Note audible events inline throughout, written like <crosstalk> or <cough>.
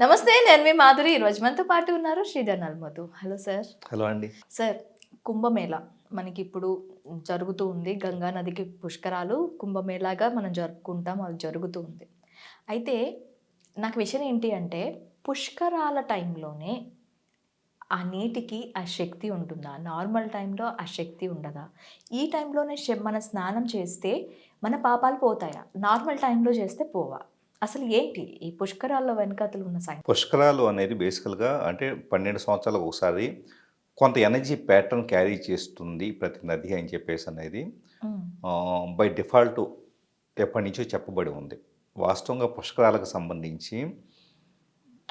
నమస్తే నేను మీ మాధురి. ఈరోజు మనతో పాటు ఉన్నారు Sridhar Nalmatu hello sir hello అండి. సార్ కుంభమేళ మనకి ఇప్పుడు జరుగుతూ ఉంది. గంగా నదికి పుష్కరాలు కుంభమేళాగా మనం జరుపుకుంటాం. అది జరుగుతూ ఉంది. అయితే నాకు విషయం ఏంటి అంటే పుష్కరాల టైంలోనే ఆ నీటికి ఆ శక్తి ఉంటుందా? నార్మల్ టైంలో ఆ శక్తి ఉండదా? ఈ టైంలోనే మన స్నానం చేస్తే మన పాపాలు పోతాయా? నార్మల్ టైంలో చేస్తే పోవా? అసలు ఏంటి ఈ పుష్కరాల్లో వెనకాతలు ఉన్న సైన్స్ పుష్కరాలు అనేది బేసికల్గా అంటే పన్నెండు సంవత్సరాలకు ఒకసారి కొంత ఎనర్జీ ప్యాటర్న్ క్యారీ చేస్తుంది ప్రతి నది అని చెప్పేసి అనేది బై డిఫాల్ట్ ఎప్పటి నుంచో చెప్పబడి ఉంది. వాస్తవంగా పుష్కరాలకు సంబంధించి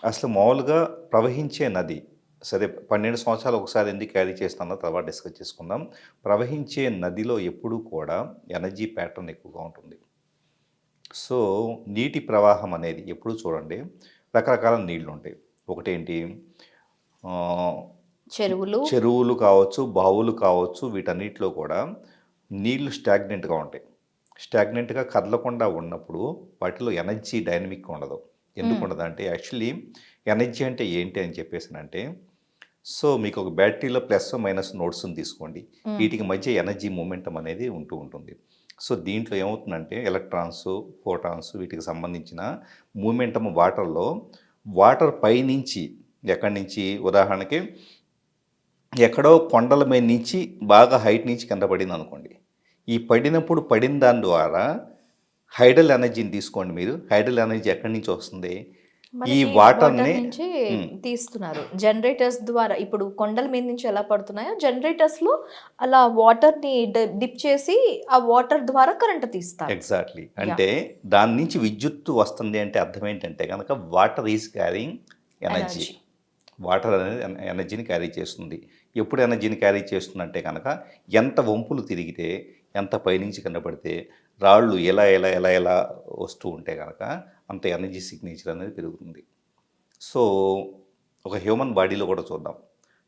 అసలు మామూలుగా ప్రవహించే నది సరే పన్నెండు సంవత్సరాలు ఒకసారి ఎందుకు క్యారీ చేస్తుందో తర్వాత డిస్కస్ చేసుకుందాం. ప్రవహించే నదిలో ఎప్పుడూ కూడా ఎనర్జీ ప్యాటర్న్ ఎక్కువగా ఉంటుంది. సో నీటి ప్రవాహం అనేది ఎప్పుడు చూడండి రకరకాల నీళ్ళు ఉంటాయి ఒకటేంటి చెరువులు. చెరువులు కావచ్చు బావులు కావచ్చు వీటన్నిటిలో కూడా నీళ్ళు స్టాగ్నెంట్గా ఉంటాయి. స్టాగ్నెంట్గా కదలకుండా ఉన్నప్పుడు వాటిలో ఎనర్జీ డైనమిక్ ఉండదు. ఎందుకు ఉండదు అంటే యాక్చువల్లీ ఎనర్జీ అంటే ఏంటి అని చెప్పేసి అంటే సో మీకు ఒక బ్యాటరీలో ప్లస్ మైనస్ నోట్స్ని తీసుకోండి. వీటికి మధ్య ఎనర్జీ మూమెంటం అనేది ఉంటూ ఉంటుంది. సో దీంట్లో ఏమవుతుందంటే ఎలక్ట్రాన్స్ ఫోటాన్స్ వీటికి సంబంధించిన మూమెంటం వాటర్లో వాటర్ పైనుంచి ఎక్కడి నుంచి? ఉదాహరణకి ఎక్కడో కొండల మీద నుంచి బాగా హైట్ నుంచి కింద పడింది అనుకోండి ఈ పడినప్పుడు పడిన దాని ద్వారా హైడల్ ఎనర్జీని తీసుకోండి మీరు. హైడల్ ఎనర్జీ ఎక్కడి నుంచి వస్తుంది? ఈ వాటర్ నుంచి తీస్తున్నారు. జనరేటర్స్ ద్వారా ఇప్పుడు కొండల మీద నుంచి ఎలా పడుతున్నాయో జనరేటర్స్లో అలా వాటర్ని డిప్ చేసి ఆ వాటర్ ద్వారా కరెంట్ తీస్తారు. ఎగ్జాక్ట్లీ అంటే దాని నుంచి విద్యుత్తు వస్తుంది అంటే అర్థం ఏంటంటే కనుక water is carrying energy. Water అనేది ఎన- ఎనర్జీని క్యారీ చేస్తుంది. ఎప్పుడు ఎనర్జీని క్యారీ చేస్తుందంటే కనుక ఎంత వంపులు తిరిగితే ఎంత పైనుంచి కింద పడితే రాళ్ళు ఎలా ఎలా ఎలా ఎలా వస్తూ ఉంటే కనుక అంత ఎనర్జీ సిగ్నేచర్ అనేది పెరుగుతుంది. సో ఒక హ్యూమన్ బాడీలో కూడా చూద్దాం.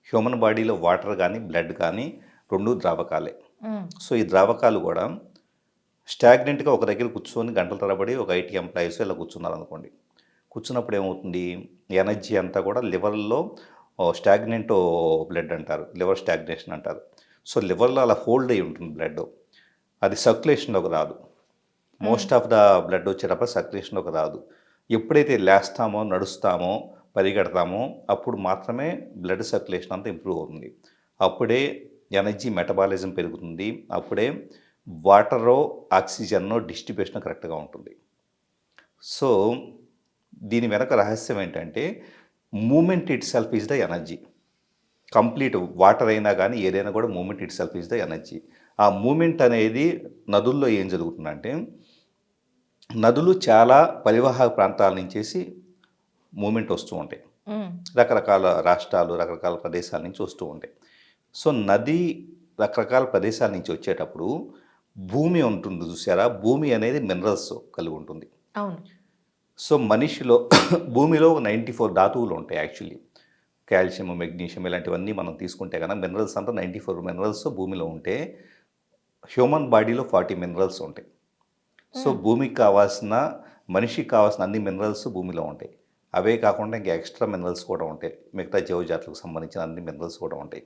హ్యూమన్ బాడీలో వాటర్ కానీ బ్లడ్ కానీ రెండు ద్రావకాలే. సో ఈ ద్రావకాలు కూడా స్టాగ్నెంట్గా ఒక దగ్గర కూర్చొని గంటల తరబడి ఒక ఐటీ ఎంప్లాయీస్ ఇలా కూర్చున్నారు అనుకోండి కూర్చున్నప్పుడు ఏమవుతుంది? ఎనర్జీ అంతా కూడా లివర్లో స్టాగ్నెంట్ బ్లడ్ అంటారు. లివర్ స్టాగ్నేషన్ అంటారు. సో లివర్లో అలా హోల్డ్ అయి ఉంటుంది బ్లడ్. అది సర్క్యులేషన్లోకి రాదు. మోస్ట్ ఆఫ్ ద బ్లడ్ వచ్చేటప్పుడు సర్క్యులేషన్లోకి రాదు. ఎప్పుడైతే లేస్తామో నడుస్తామో పరిగెడతామో అప్పుడు మాత్రమే బ్లడ్ సర్క్యులేషన్ అంతా ఇంప్రూవ్ అవుతుంది. అప్పుడే ఎనర్జీ మెటబాలిజం పెరుగుతుంది. అప్పుడే వాటరో ఆక్సిజన్నో డిస్ట్రిబ్యూషన్ కరెక్ట్గా ఉంటుంది. సో దీని వెనక రహస్యం ఏంటంటే moment itself is the energy. Complete water అయినా కానీ ఏదైనా కూడా moment itself is the energy. ఆ మూమెంట్ అనేది నదుల్లో ఏం జరుగుతుందంటే నదులు చాలా పరివాహక ప్రాంతాల నుంచేసి మూమెంట్ వస్తూ ఉంటాయి. రకరకాల రాష్ట్రాలు రకరకాల ప్రదేశాల నుంచి వస్తూ ఉంటాయి. సో నది రకరకాల ప్రదేశాల నుంచి వచ్చేటప్పుడు భూమి ఉంటుంది చూసారా? భూమి అనేది మినరల్స్ కలిగి ఉంటుంది. అవును. సో మనిషిలో <coughs> భూమిలో నైంటీ ఫోర్ ధాతువులు ఉంటాయి యాక్చువల్లీ కాల్షియం మెగ్నీషియం ఇలాంటివన్నీ మనం తీసుకుంటే కనుక మినరల్స్ అంతా నైంటీ ఫోర్ మినరల్స్ భూమిలో ఉంటే హ్యూమన్ బాడీలో ఫార్టీ మినరల్స్ ఉంటాయి. సో భూమికి కావాల్సిన మనిషికి కావాల్సిన అన్ని మినరల్స్ భూమిలో ఉంటాయి. అవే కాకుండా ఇంకా ఎక్స్ట్రా మినరల్స్ కూడా ఉంటాయి. మిగతా జీవజాతులకు సంబంధించిన అన్ని మినరల్స్ కూడా ఉంటాయి.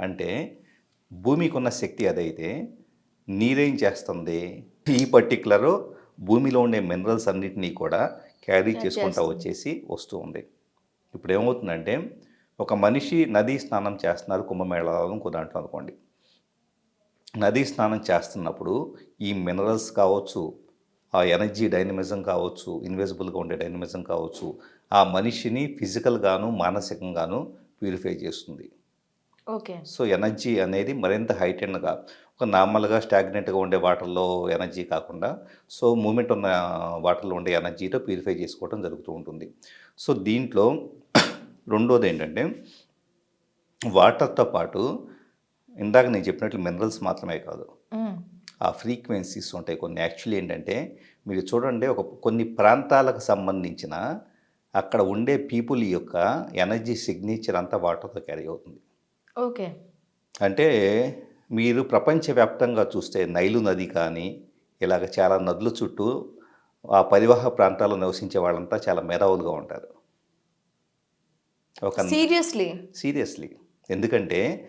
అంటే భూమికి ఉన్న శక్తి అదైతే నీరేం చేస్తుంది? ఈ పర్టికులర్ భూమిలో ఉండే మినరల్స్ అన్నిటినీ కూడా క్యారీ చేసుకుంటూ. వచ్చేసి వస్తూ ఉంది. ఇప్పుడు ఏమవుతుందంటే ఒక మనిషి నదీ స్నానం చేస్తున్నారు కుంభమేళాలో ఇంకో దాంట్లో అనుకోండి. నదీ స్నానం చేస్తున్నప్పుడు ఈ మినరల్స్ కావచ్చు ఆ ఎనర్జీ డైనమిజం కావచ్చు ఇన్విజిబుల్గా ఉండే డైనమిజం కావచ్చు ఆ మనిషిని ఫిజికల్గాను మానసికంగాను ప్యూరిఫై చేస్తుంది. ఓకే. సో ఎనర్జీ అనేది మరింత హైటెండ్గా ఒక నార్మల్గా స్టాగ్నెంట్గా ఉండే వాటర్లో ఎనర్జీ కాకుండా సో మూమెంట్ ఉన్న వాటర్లో ఉండే ఎనర్జీతో ప్యూరిఫై చేసుకోవడం జరుగుతూ ఉంటుంది. సో దీంట్లో రెండోది ఏంటంటే వాటర్తో పాటు ఇందాక నేను చెప్పినట్లు మినరల్స్ మాత్రమే కాదు. ఆ ఫ్రీక్వెన్సీస్ ఉంటాయి కొన్ని. యాక్చువల్లీ ఏంటంటే మీరు చూడండి ఒక కొన్ని ప్రాంతాలకు సంబంధించిన అక్కడ ఉండే పీపుల్ యొక్క ఎనర్జీ సిగ్నేచర్ అంతా వాటర్తో క్యారీ అవుతుంది. ఓకే. అంటే మీరు ప్రపంచవ్యాప్తంగా చూస్తే నైలు నది కానీ ఇలాగ చాలా నదుల చుట్టూ ఆ పరివాహ ప్రాంతాల్లో నివసించే వాళ్ళంతా చాలా మేధావులుగా ఉంటారు. ఒక సీరియస్లీ? సీరియస్లీ. ఎందుకంటే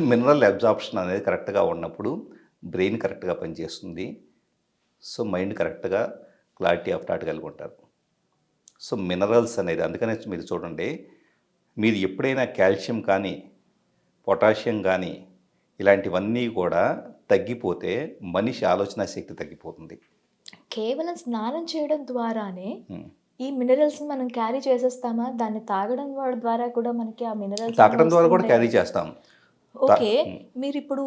మినరల్ అబ్జార్ప్షన్ అనేది కరెక్ట్గా ఉన్నప్పుడు బ్రెయిన్ కరెక్ట్గా పనిచేస్తుంది. సో మైండ్ కరెక్ట్గా క్లారిటీ ఆఫ్ థాట్ కలిగి ఉంటారు సో మినరల్స్ అనేది అందుకనే మీరు చూడండి. మీరు ఎప్పుడైనా కాల్షియం కానీ పొటాషియం కానీ ఇలాంటివన్నీ కూడా తగ్గిపోతే మనిషి ఆలోచన శక్తి తగ్గిపోతుంది. కేవలం స్నానం చేయడం ద్వారానే. ఈ మినరల్స్ మనం క్యారీ చేసేస్తామా? దాన్ని తాగడం ద్వారా కూడా మనకి ఆ మినరల్స్ తాగడం ద్వారా కూడా క్యారీ చేస్తాం. ఓకే మీరు ఇప్పుడు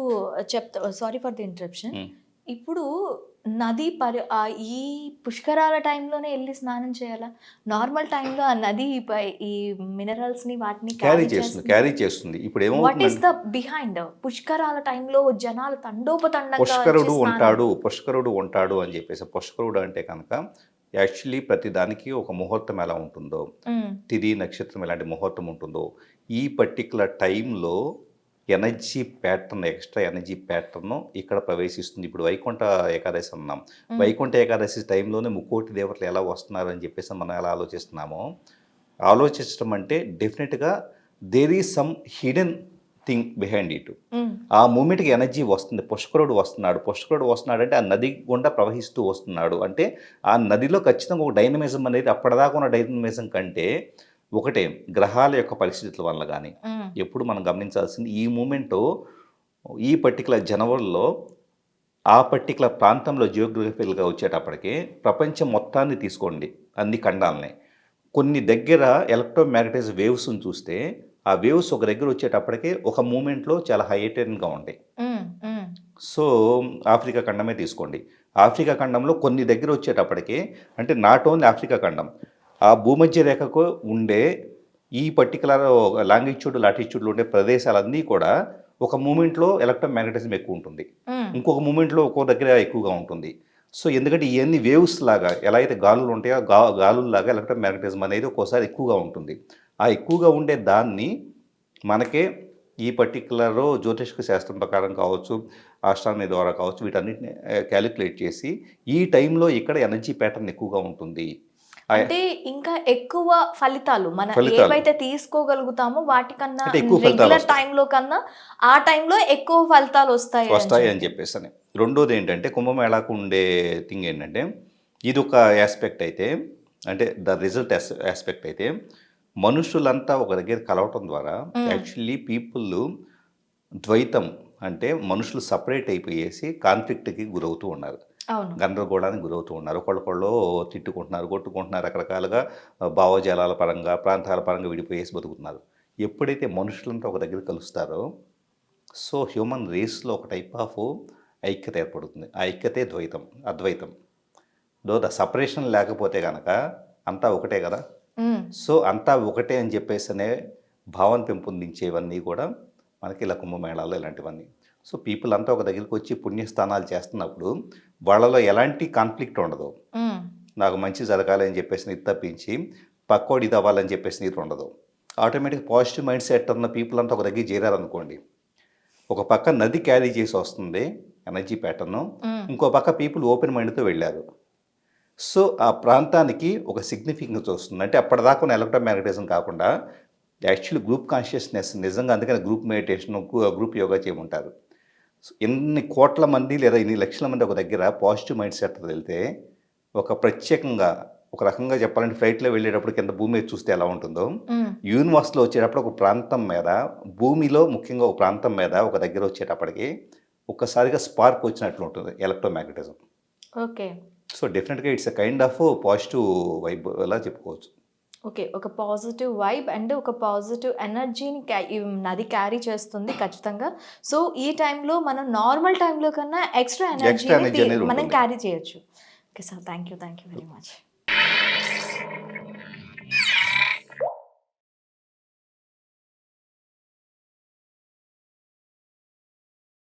చెప్తా సారీ ఫర్ ది ఇంటరప్షన్. ఇప్పుడు నది పరి ఆ ఈ పుష్కరాల టైంలోనే వెళ్ళి స్నానం చేయాలా? నార్మల్ టైంలో ఆ నది ఈ మినరల్స్ని వాటిని క్యారీ చేస్తుంది క్యారీ చేస్తుంది. ఇప్పుడు వాట్ ఏమవుతుంది ఈస్ ద బిహైండ్? పుష్కరాల టైంలో జనాలు తండోపతండంగా పుష్కరుడు ఉంటాడు పుష్కరుడు ఉంటాడు అని చెప్పేసి పుష్కరుడు అంటే కనుక యాక్చువల్లీ ప్రతి దానికి ఒక ముహూర్తం ఎలా ఉంటుందో. తిది నక్షత్రం ఎలాంటి ముహూర్తం ఉంటుందో ఈ పర్టికులర్ టైంలో energy pattern extra energy pattern ఇక్కడ ప్రవేశిస్తుంది. ఇప్పుడు వైకుంఠ ఏకాదశి అన్నాం. వైకుంఠ ఏకాదశి టైంలోనే ముక్కోటి దేవతలు ఎలా వస్తున్నారు అని చెప్పేసి మనం ఎలా ఆలోచిస్తున్నామో ఆలోచించడం అంటే డెఫినెట్గా there is some hidden thing behind it. ఆ మూమెంట్కి ఎనర్జీ వస్తుంది. పుష్కరుడు వస్తున్నాడు. పుష్కరుడు వస్తున్నాడు అంటే ఆ నది గుండా ప్రవహిస్తూ వస్తున్నాడు. అంటే ఆ నదిలో ఖచ్చితంగా ఒక డైనమిజం అనేది అప్పటిదాకా ఉన్న డైనమిజం కంటే ఒకటే గ్రహాల యొక్క పరిస్థితుల వల్ల కానీ. ఎప్పుడు మనం గమనించాల్సింది ఈ మూమెంట్ ఈ పర్టికులర్ జనవరిలో ఆ పర్టికులర్ ప్రాంతంలో జియోగ్రఫికల్గా వచ్చేటప్పటికి ప్రపంచం మొత్తాన్ని తీసుకోండి అన్ని ఖండాలని కొన్ని దగ్గర ఎలక్ట్రోమాగ్నటైజ్ వేవ్స్ని చూస్తే ఆ వేవ్స్ ఒక దగ్గర వచ్చేటప్పటికి ఒక మూమెంట్లో చాలా హైటెన్గా ఉంటాయి. సో ఆఫ్రికా ఖండమే తీసుకోండి ఆఫ్రికా ఖండంలో కొన్ని దగ్గర వచ్చేటప్పటికి అంటే నాట్ ఓన్లీ ఆఫ్రికా ఖండం ఆ భూమధ్య రేఖకు ఉండే ఈ పర్టికులర్ లాంగిట్యూడ్ లాటిట్యూడ్లో ఉండే ప్రదేశాలన్నీ కూడా ఒక మూమెంట్లో ఎలక్ట్రోమాగ్నటిజం ఎక్కువ ఉంటుంది. ఇంకొక మూమెంట్లో ఒక్కో దగ్గర ఎక్కువగా ఉంటుంది. సో ఎందుకంటే ఇవన్నీ వేవ్స్ లాగా ఎలా అయితే గాలులు ఉంటాయో గా గాలుల్లాగా ఎలక్ట్రోమాగ్నటిజం అనేది ఒక్కోసారి ఎక్కువగా ఉంటుంది. ఆ ఎక్కువగా ఉండే దాన్ని మనకే ఈ పర్టికులర్ జ్యోతిష్క శాస్త్రం ప్రకారం కావచ్చు ఆస్ట్రానమీ ద్వారా కావచ్చు వీటన్నిటిని క్యాలిక్యులేట్ చేసి ఈ టైంలో ఇక్కడ ఎనర్జీ ప్యాటర్న్ ఎక్కువగా ఉంటుంది. అంటే ఇంకా ఎక్కువ ఫలితాలు మన. ఏవైతే తీసుకోగలుగుతామో వాటికన్నా రెగ్యులర్. టైంలో కన్నా ఆ టైంలో ఎక్కువ ఫలితాలు వస్తాయి అని వస్తాయి. అని చెప్పేసి అని రెండోది ఏంటంటే కుంభమేళాకు ఉండే థింగ్ ఏంటంటే ఇది ఒక ఆస్పెక్ట్ అయితే అంటే ద రిజల్ట్ ఆస్పెక్ట్ అయితే మనుషులంతా ఒక దగ్గర కలవటం ద్వారా. యాక్చువల్లీ పీపుల్ ద్వైతం అంటే మనుషులు సపరేట్ అయిపోయేసి కాన్ఫ్లిక్ట్కి గురవుతూ ఉన్నారు గందరగోళానికి గురవుతూ ఉన్నారు. ఒకళ్ళొకళ్ళు తిట్టుకుంటున్నారు కొట్టుకుంటున్నారు. రకరకాలుగా భావజాలాల పరంగా ప్రాంతాల పరంగా విడిపోయేసి బతుకుతున్నారు. ఎప్పుడైతే మనుషులంతా ఒక దగ్గర కలుస్తారో సో హ్యూమన్ రేస్లో ఒక టైప్ ఆఫ్ ఐక్యత ఏర్పడుతుంది. ఆ ఐక్యతే ద్వైతం అద్వైతం. దో ద సపరేషన్ లేకపోతే కనుక అంతా ఒకటే కదా. సో అంతా ఒకటే అని చెప్పేసి అనే భావన పెంపొందించేవన్నీ కూడా మనకి ఇలా కుంభమేళాలు ఇలాంటివన్నీ. సో పీపుల్ అంతా ఒక దగ్గరికి వచ్చి పుణ్యస్థానాలు చేస్తున్నప్పుడు వాళ్ళలో ఎలాంటి కాన్ఫ్లిక్ట్ ఉండదు. నాకు మంచి జరగాలి అని చెప్పేసి ఇది తప్పించి పక్కోడి ఇది అవ్వాలని చెప్పేసి ఇది ఉండదు. ఆటోమేటిక్ పాజిటివ్ మైండ్ సెట్ ఉన్న పీపుల్ అంతా ఒక దగ్గర చేరారనుకోండి. ఒక పక్క నది క్యారీ చేసి వస్తుంది ఎనర్జీ ప్యాటర్ను. ఇంకో పక్క పీపుల్ ఓపెన్ మైండ్తో వెళ్ళారు. సో ఆ ప్రాంతానికి ఒక సిగ్నిఫికెన్స్ వస్తుంది. అంటే అప్పటిదాకా ఉన్న ఎలక్ట్రోమాగ్నటిజం కాకుండా యాక్చువల్లీ గ్రూప్ కాన్షియస్నెస్ నిజంగా అందుకని గ్రూప్ మెడిటేషన్ గ్రూప్ యోగా చేయమంటారు. ఎన్ని కోట్ల మంది లేదా ఎన్ని లక్షల మంది ఒక దగ్గర పాజిటివ్ మైండ్ సెట్ వెళ్తే ఒక ప్రత్యేకంగా ఒక రకంగా చెప్పాలంటే ఫ్లైట్లో వెళ్ళేటప్పుడు కింద భూమి మీద చూస్తే ఎలా ఉంటుందో. యూనివర్స్లో వచ్చేటప్పుడు ఒక ప్రాంతం మీద భూమిలో ముఖ్యంగా ఒక ప్రాంతం మీద ఒక దగ్గర వచ్చేటప్పటికి ఒక్కసారిగా స్పార్క్ వచ్చినట్లు ఉంటుంది ఎలక్ట్రోమాగ్నటిజం ఓకే సో డెఫినెట్గా it's a kind of positive vibe అలా చెప్పుకోవచ్చు. ఓకే ఒక పాజిటివ్ వైబ్ అండ్ ఒక పాజిటివ్ ఎనర్జీని నది క్యారీ చేస్తుంది ఖచ్చితంగా. సో ఈ టైంలో మనం నార్మల్ టైంలో కన్నా ఎక్స్ట్రా ఎనర్జీ మనం. క్యారీ చేయొచ్చు. Okay sir thank you thank you very much.